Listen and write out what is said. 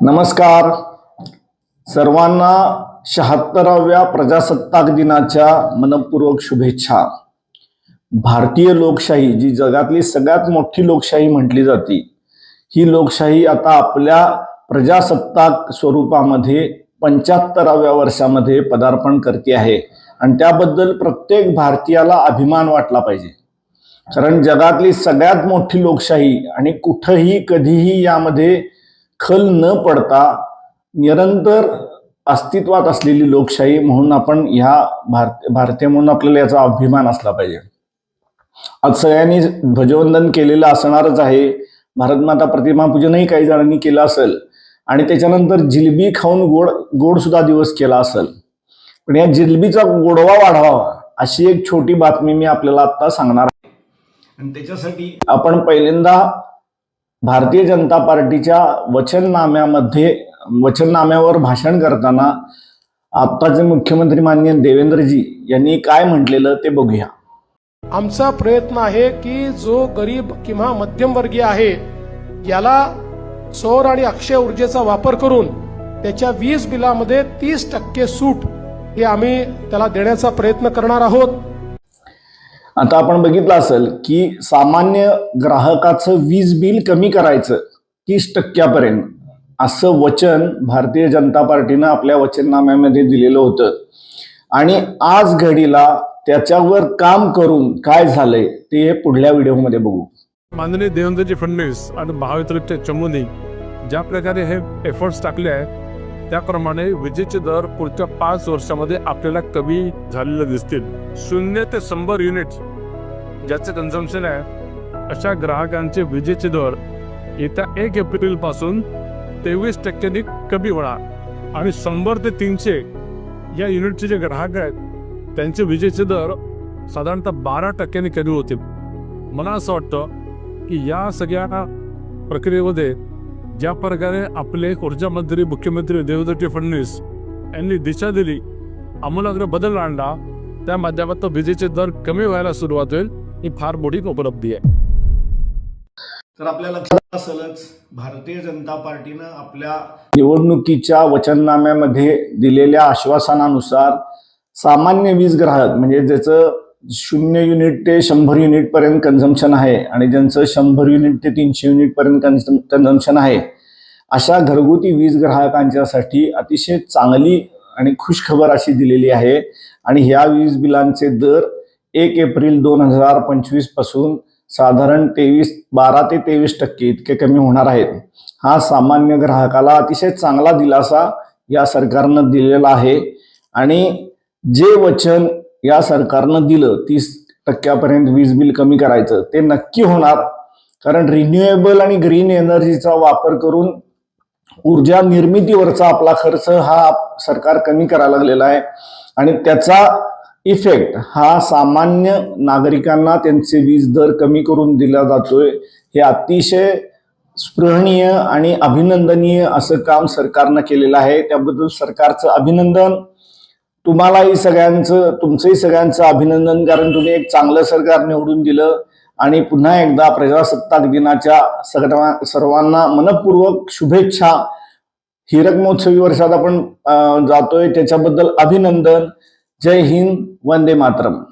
नमस्कार. सर्वांना शहात्तराव्या प्रजासत्ताक दिनाच्या मनपूर्वक शुभेच्छा. भारतीय लोकशाही जी जगातली सगळ्यात मोठी लोकशाही म्हटली जाते ही लोकशाही आता आपल्या प्रजासत्ताक स्वरूपामध्ये पंच्याहत्तराव्या वर्षामध्ये पदार्पण करते आहे. आणि त्याबद्दल प्रत्येक भारतीयाला अभिमान वाटला पाहिजे. कारण जगातली सगळ्यात मोठी लोकशाही आणि कुठंही कधीही यामध्ये खल न पडता निरंतर अस्तित्वात असलेली लोकशाही म्हणून आपण ह्या भारत भारतीय म्हणून आपल्याला याचा अभिमान असला पाहिजे. आज सगळ्यांनी ध्वजवंदन केलेलं असणारच आहे. भारतमाता प्रतिमा पूजनही काही जणांनी केलं असेल. आणि त्याच्यानंतर जिलबी खाऊन गोड गोड सुद्धा दिवस केला असेल. पण या जिलबीचा गोडवा वाढवावा अशी एक छोटी बातमी मी आपल्याला आता सांगणार आहे. आणि त्याच्यासाठी आपण पहिल्यांदा भारतीय जनता पार्टीच्या वचननाम्यामध्ये वचननाम्यावर भाषण करताना आत्ताचे मुख्यमंत्री माननीय देवेंद्रजी यांनी काय म्हटलेलं ते बघूया. आमचा प्रयत्न आहे की जो गरीब किंवा मध्यमवर्गीय आहे याला सौर आणि अक्षय ऊर्जेचा वापर करून त्याच्या वीज बिलामध्ये तीस टक्के सूट हे आम्ही त्याला देण्याचा प्रयत्न करणार आहोत. आता आपण बघितलं असेल की सामान्य ग्राहकाचं वीज बिल कमी करायचं तीस टक्क्यापर्यंत. असं वचन भारतीय जनता पार्टीनं आपल्या वचननाम्यामध्ये दिलेलं होतं. आणि आज घडीला त्याच्यावर काम करून काय झालंय ते पुढल्या व्हिडिओमध्ये बघू. माननीय देवेंद्रजी फडणवीस आणि महावितरणच्या चमूनी ज्या प्रकारे हे एफर्ट्स टाकले आहेत त्याप्रमाणे विजेचे दर पुढच्या पाच वर्षामध्ये आपल्याला कमी झालेले दिसतील. शून्य ते शंभर युनिट ज्याचे कन्झम्पशन आहे अशा ग्राहकांचे विजेचे दर येत्या एक एप्रिलपासून तेवीस टक्क्यांनी कमी होणार. आणि शंभर ते तीनशे या युनिटचे जे ग्राहक आहेत त्यांचे विजेचे दर साधारणतः बारा टक्क्यांनी कमी होतील. मला असं वाटतं की या सगळ्या प्रक्रियेमध्ये ज्या प्रकारे आपले ऊर्जा मंत्री मुख्यमंत्री देवेंद्रजी फडणवीस यांनी दिशा दिली आमूलाग्र बदल आणला त्या माध्यमातून विजेचे दर कमी व्हायला सुरुवात होईल ही फार मोठी उपलब्धी आहे. तर आपल्या लक्षात असेलच भारतीय जनता पार्टीनं आपल्या निवडणुकीच्या वचननाम्यामध्ये दिलेल्या आश्वासनानुसार सामान्य वीज ग्राहक म्हणजे ज्याचं शून्य युनिट ते शंभर युनिटपर्यंत कन्झम्पन आहे आणि ज्यांचं शंभर युनिट ते तीनशे युनिटपर्यंत कन्झम कन्झम्पशन आहे अशा घरगुती वीज ग्राहकांच्यासाठी अतिशय चांगली आणि खुशखबर अशी दिलेली आहे. आणि ह्या वीज बिलांचे दर एक एप्रिल दोन हजार पंचवीसपासून साधारण तेवीस बारा ते तेवीस टक्के इतके कमी होणार आहेत. हा सामान्य ग्राहकाला अतिशय चांगला दिलासा या सरकारनं दिलेला आहे. आणि जे वचन या सरकारनं दिलं तीस टक्क्यापर्यंत वीज बिल कमी करायचं ते नक्की होणार. कारण रिन्युएबल आणि ग्रीन एनर्जीचा वापर करून ऊर्जा निर्मितीवरचा आपला खर्च हा सरकार कमी करायला लागलेला आहे. आणि त्याचा इफेक्ट हा सामान्य नागरिकांना त्यांचे वीज दर कमी करून दिला जातोय. हे अतिशय स्पृहणीय आणि अभिनंदनीय असं काम सरकारनं केलेलं आहे. त्याबद्दल सरकारचं अभिनंदन. तुम्हालाही सगळ्यांचं तुमचंही सगळ्यांचं अभिनंदन कारण तुम्ही एक चांगलं सरकार निवडून दिलं आणि पुन्हा एकदा प्रजासत्ताक दिनाच्या सगळ्या सर्वांना मनपूर्वक शुभेच्छा. हिरक महोत्सवी वर्षात आपण जातोय. त्याच्याबद्दल अभिनंदन. जय हिंद. वंदे मातरम.